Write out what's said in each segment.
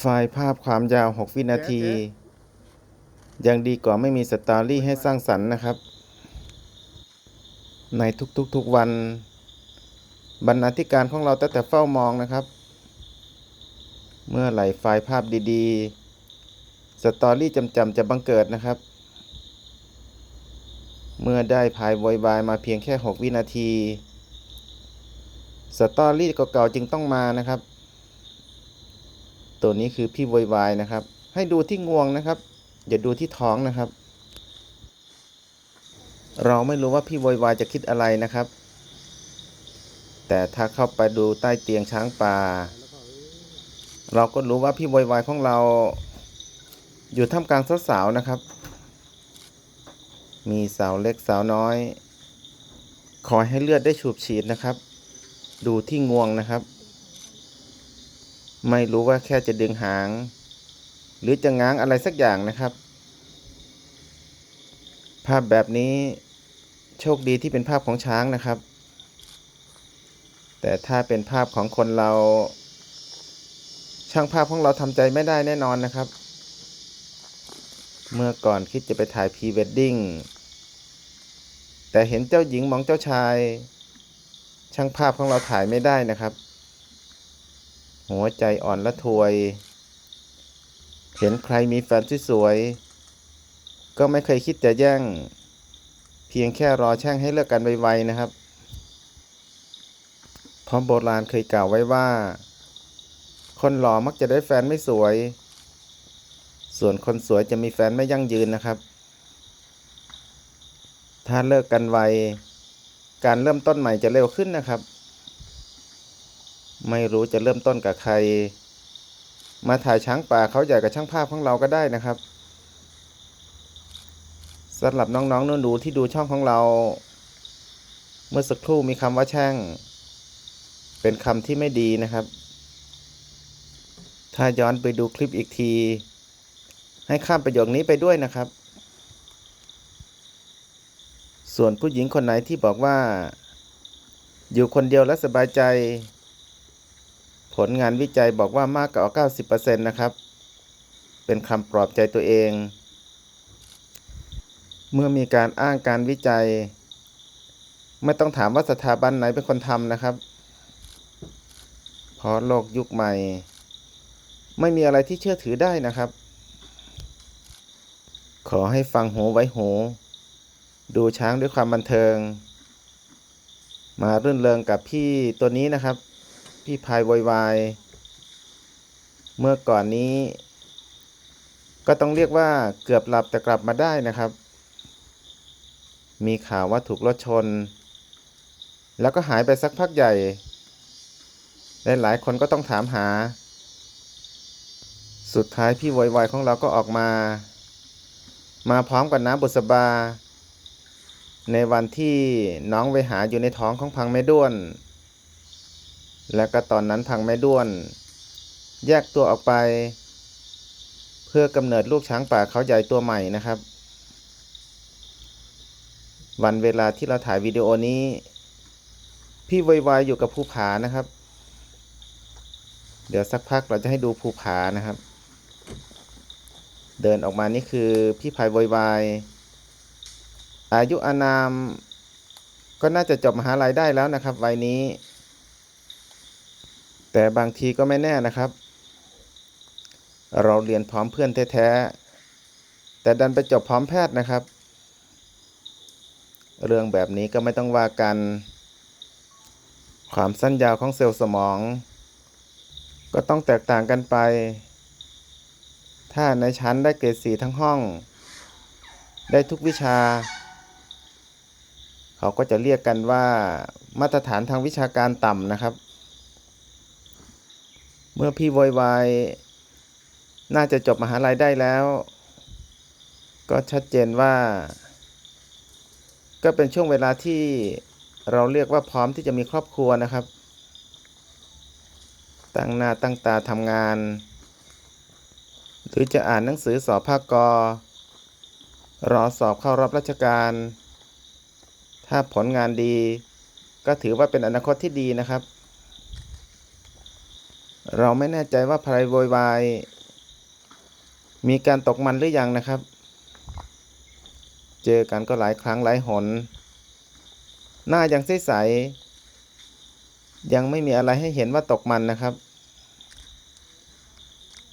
ไฟล์ภาพความยาว 6 วินาที ยังดีกว่าไม่มีสตอรี่ให้สร้างสรรค์นะครับ ในทุกๆทุกวัน บรรณาธิการของเราตั้งแต่เฝ้ามองนะครับ เมื่อไหร่ไฟล์ภาพดีๆ สตอรี่จำๆจะบังเกิดนะครับ เมื่อได้พายโวยวายมาเพียงแค่ 6 วินาที สตอรี่เก่าๆจึงต้องมานะครับ ตัวนี้คือพี่โวยวายนะครับ ให้ดูที่งวงนะครับ อย่าดูที่ท้องนะครับ เราไม่รู้ว่าพี่โวยวายจะคิดอะไรนะครับ แต่ถ้าเข้าไปดูใต้เตียงช้างป่า เราก็รู้ว่าพี่โวยวายของเรา อยู่ท่ามกลางสาวๆนะครับ มีสาวเล็กสาวน้อยขอยให้เลือดได้ฉูบฉีดนะครับ ดูที่งวงนะครับ ไม่รู้ว่าแค่จะดึงหาง หรือจะง้างอะไรสักอย่างนะครับ ภาพแบบนี้โชคดีที่เป็นภาพของช้างนะครับ แต่ถ้าเป็นภาพของคนเรา ช่างภาพของเราทำใจไม่ได้แน่นอนนะครับ เมื่อก่อนคิดจะไปถ่ายพรีเวดดิ้งแต่เห็นเจ้าหญิงมองเจ้าชาย ช่างภาพของเราถ่ายไม่ได้นะครับ หัวใจอ่อนละทวย เห็นใครมีแฟนสวยๆก็ไม่เคยคิดจะแย่ง เพียงแค่รอแช่งให้เลิกกันไวๆนะครับ เพราะโบราณเคยกล่าวไว้ว่า คนหล่อมักจะได้แฟนไม่สวย ส่วนคนสวยจะมีแฟนไม่ยั่งยืนนะครับ ถ้าเลิกกันไว การเริ่มต้นใหม่จะเร็วขึ้นนะครับ ไม่รู้จะเริ่มต้นกับใคร มาถ่ายช้างป่าเขาใหญ่กับช่างภาพของเราก็ได้นะครับสำหรับน้องๆนหนูๆที่ดูช่องของเรา เมื่อสักครู่มีคำว่าแช่ง เป็นคำที่ไม่ดีนะครับ ถ้าย้อนไปดูคลิปอีกที ให้ข้ามประโยคนี้ไปด้วยนะครับ ส่วนผู้หญิงคนไหนที่บอกว่า อยู่คนเดียวและสบายใจ ลงานวิจัยบอกว่ามากกว่า 90%นะครับ เป็นคำปลอบใจตัวเอง เมื่อมีการอ้างการวิจัย ไม่ต้องถามว่าสถาบันไหนเป็นคนทำนะครับ เพราะโลกยุคใหม่ ไม่มีอะไรที่เชื่อถือได้นะครับ ขอให้ฟังหูไว้หู ดูช้างด้วยความบันเทิง มารื่นเริงกับพี่ตัวนี้นะครับ พี่พายวยวายเมื่อก่อนนี้ ก็ต้องเรียกว่าเกือบหลับแต่กลับมาได้นะครับ มีข่าวว่าถูกรถชน แล้วก็หายไปสักพักใหญ่หลายคนก็ต้องถามหา สุดท้ายพี่โวยวายของเราก็ออกมา มาพร้อมกับน้ำบุษบา ในวันที่น้องไปหาอยู่ในท้องของพังแม่ด้วน และก็ตอนนั้นพังแม่ด้วน แยกตัวออกไป เพื่อกำเนิดลูกช้างป่าเขาใหญ่ตัวใหม่นะครับ วันเวลาที่เราถ่ายวิดีโอนี้ พี่ไวๆอยู่กับภูผานะครับ เดี๋ยวสักพักเราจะให้ดูภูผานะครับ เดินออกมานี่คือพี่พายวยวายอายุอานามก็น่าจะจบมหาลัยได้แล้วนะครับวัยนี้ แต่บางทีก็ไม่แน่นะครับ เราเรียนพร้อมเพื่อนแท้ๆแต่ดันไปจบพร้อมแพทย์นะครับ เรื่องแบบนี้ก็ไม่ต้องว่ากัน ความสั้นยาวของเซลล์สมอง ก็ต้องแตกต่างกันไป ถ้าในชั้นได้เกรดสีทั้งห้อง ได้ทุกวิชา เขาก็จะเรียกกันว่ามาตรฐานทางวิชาการต่ำนะครับ มื่อพี่โวยวายน่าจะจบมหาลัยได้แล้ว ก็ชัดเจนว่า ก็เป็นช่วงเวลาที่เราเรียกว่าพร้อมที่จะมีครอบครัวนะครับ ตั้งหน้าตั้งตาทำงาน หรือจะอ่านหนังสือสอบภาคกอรอสอบเข้ารับราชการ ถ้าผลงานดี ก็ถือว่าเป็นอนาคตที่ดีนะครับ เราไม่แน่ใจว่าพายโวยวายมีการตกมันหรือยังนะครับ เจอกันก็หลายครั้งหลายหน หน้ายังใสๆยังไม่มีอะไรให้เห็นว่าตกมันนะครับ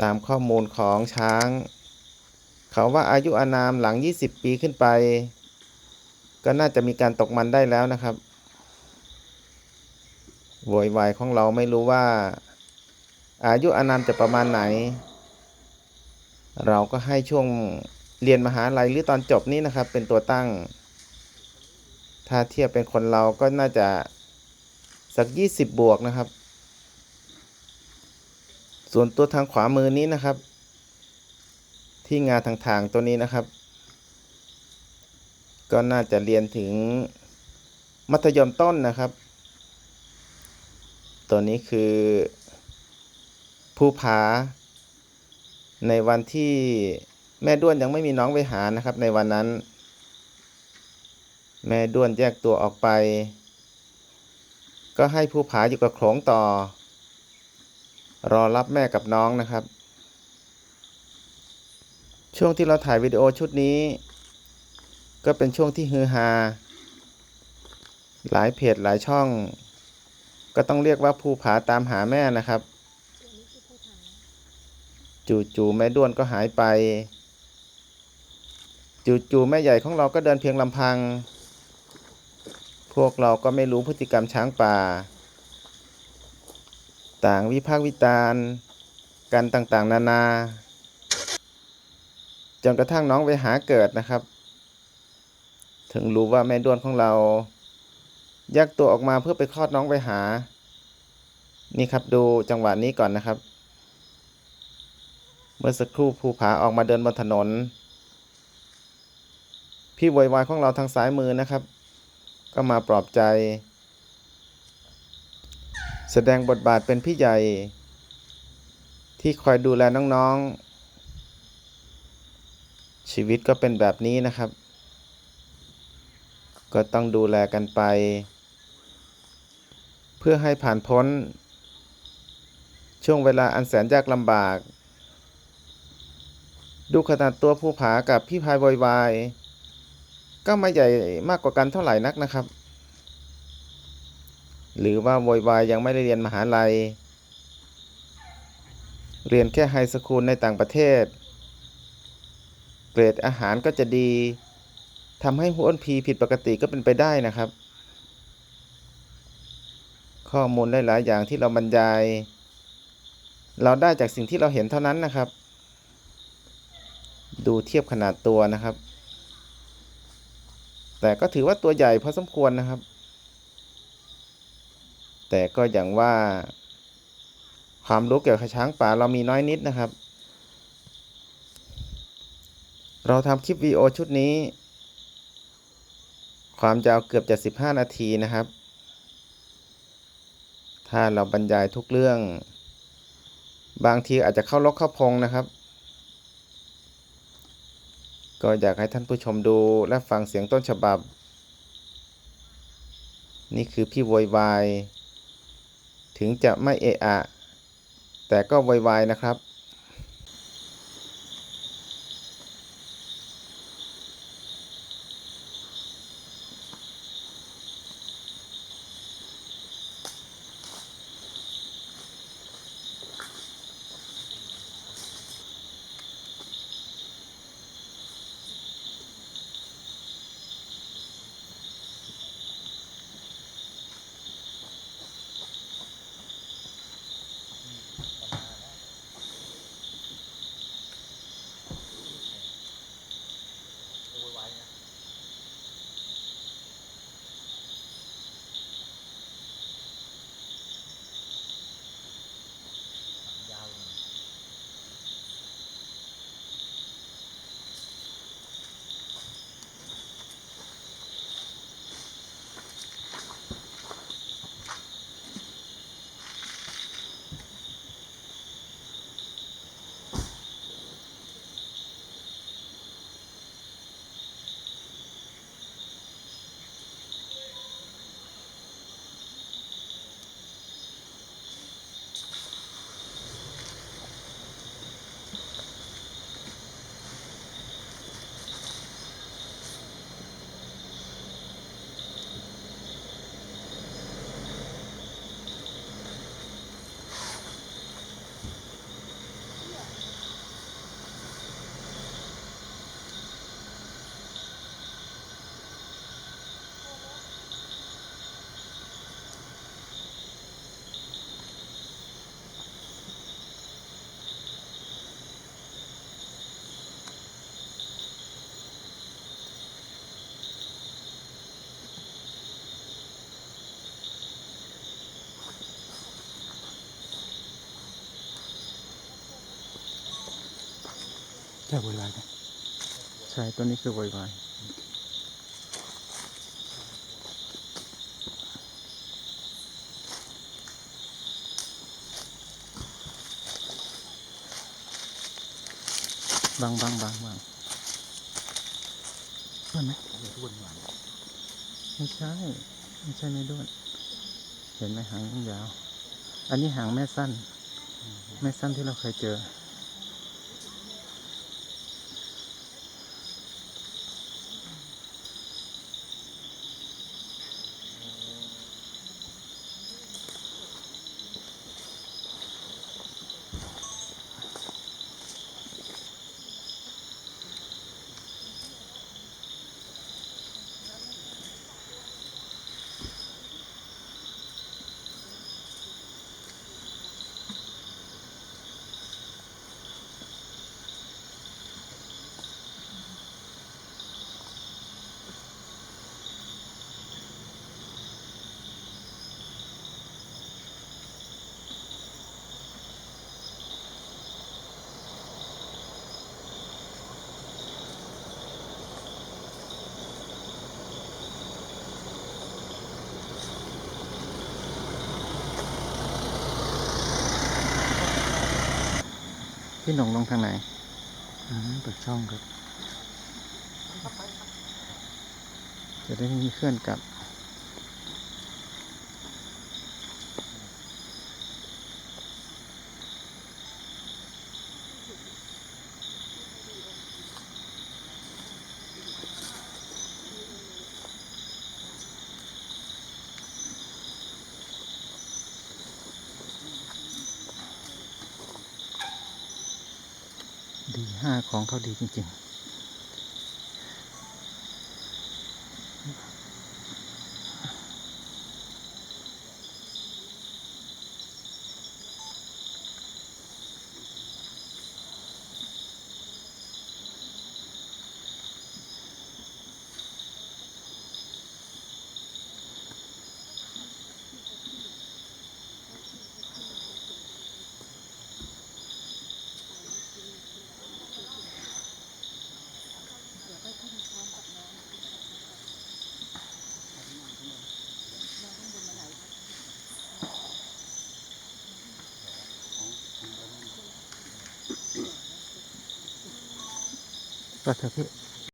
ตามข้อมูลของช้าง เขาว่าอายุอานามหลัง 20 ปีขึ้นไป ก็น่าจะมีการตกมันได้แล้วนะครับโวยวายของเราไม่รู้ว่า อายุอานามจะประมาณไหน เราก็ให้ช่วงเรียนมหาลัยหรือตอนจบนี้นะครับ เป็นตัวตั้ง ถ้าเทียบเป็นคนเราก็น่าจะสัก 20 บวกนะครับ ส่วนตัวทางขวามือนี้นะครับ ที่งาทางทางๆตัวนี้นะครับ ก็น่าจะเรียนถึงมัธยมต้นนะครับ ตัวนี้คือ ภูผา ในวันที่แม่ด้วนยังไม่มีน้องไปหานะครับ ในวันนั้น แม่ด้วนแยกตัวออกไป ก็ให้ภูผาอยู่กับโขลงต่อ รอรับแม่กับน้องนะครับ ช่วงที่เราถ่ายวิดีโอชุดนี้ ก็เป็นช่วงที่ฮือฮาหลายเพจหลายช่อง ก็ต้องเรียกว่าภูผาตามหาแม่นะครับ จู่ๆแม่ด้วนก็หายไป จู่ๆแม่ใหญ่ของเราก็เดินเพียงลำพัง พวกเราก็ไม่รู้พฤติกรรมช้างป่า ต่างวิพากษ์วิจารณ์กันต่างๆ นานา จนกระทั่งน้องไปหาเกิดนะครับ ถึงรู้ว่าแม่ด้วนของเราแยกตัวออกมาเพื่อไปคลอดน้องไปหา นี่ครับดูจังหวะนี้ก่อนนะครับ เมื่อสักครู่ภูผาออกมาเดินบนถนน พี่โวยวายของเราทางซ้ายมือนะครับ ก็มาปลอบใจ แสดงบทบาทเป็นพี่ใหญ่ ที่คอยดูแลน้องๆ ชีวิตก็เป็นแบบนี้นะครับ ก็ต้องดูแลกันไป เพื่อให้ผ่านพ้น ช่วงเวลาอันแสนยากลำบาก ดูขนาดตัวภูผากับพี่พายโวยวายก็ไม่ใหญ่มากกว่ากันเท่าไหร่นักนะครับ หรือว่าโวยวายยังไม่ได้เรียนมหาลัย เรียนแค่ไฮสคูลในต่างประเทศ เกรดอาหารก็จะดีทำให้หัวอ้วนพีผิดปกติก็เป็นไปได้นะครับ ข้อมูลหลาย ๆ อย่างที่เราบรรยาย เราได้จากสิ่งที่เราเห็นเท่านั้นนะครับ ดูเทียบขนาดตัวนะครับ แต่ก็ถือว่าตัวใหญ่พอสมควรนะครับ แต่ก็อย่างว่า ความรู้เกี่ยวกับช้างป่าเรามีน้อยนิดนะครับ เราทำคลิปวีโอชุดนี้ ความยาวเกือบจะ 15 นาทีนะครับ ถ้าเราบรรยายทุกเรื่อง บางทีอาจจะเข้าลกเข้าพงนะครับ ก็อยากให้ท่านผู้ชมดูและฟังเสียงต้นฉบับ นี่คือพี่โวยวาย ถึงจะไม่เอะอะ แต่ก็โวยวายนะครับ ใช่โวยวายไหมใช่ตัวนี้คือโวยวายบางบางบางบางเพื่อนไหมเดี๋ยวทุกคนหวานไม่ใช่ ไม่ใช่ไม่ด้วน เห็นไหมหางยาว อันนี้หางแม่สั้น แม่สั้นที่เราเคยเจอ พี่หนงลงทางไหนอืมเปิดช่องครับ จะได้ไม่มีเคลื่อนกลับ ดีห้าของเขาดีจริง ๆ ก็เถอะพี่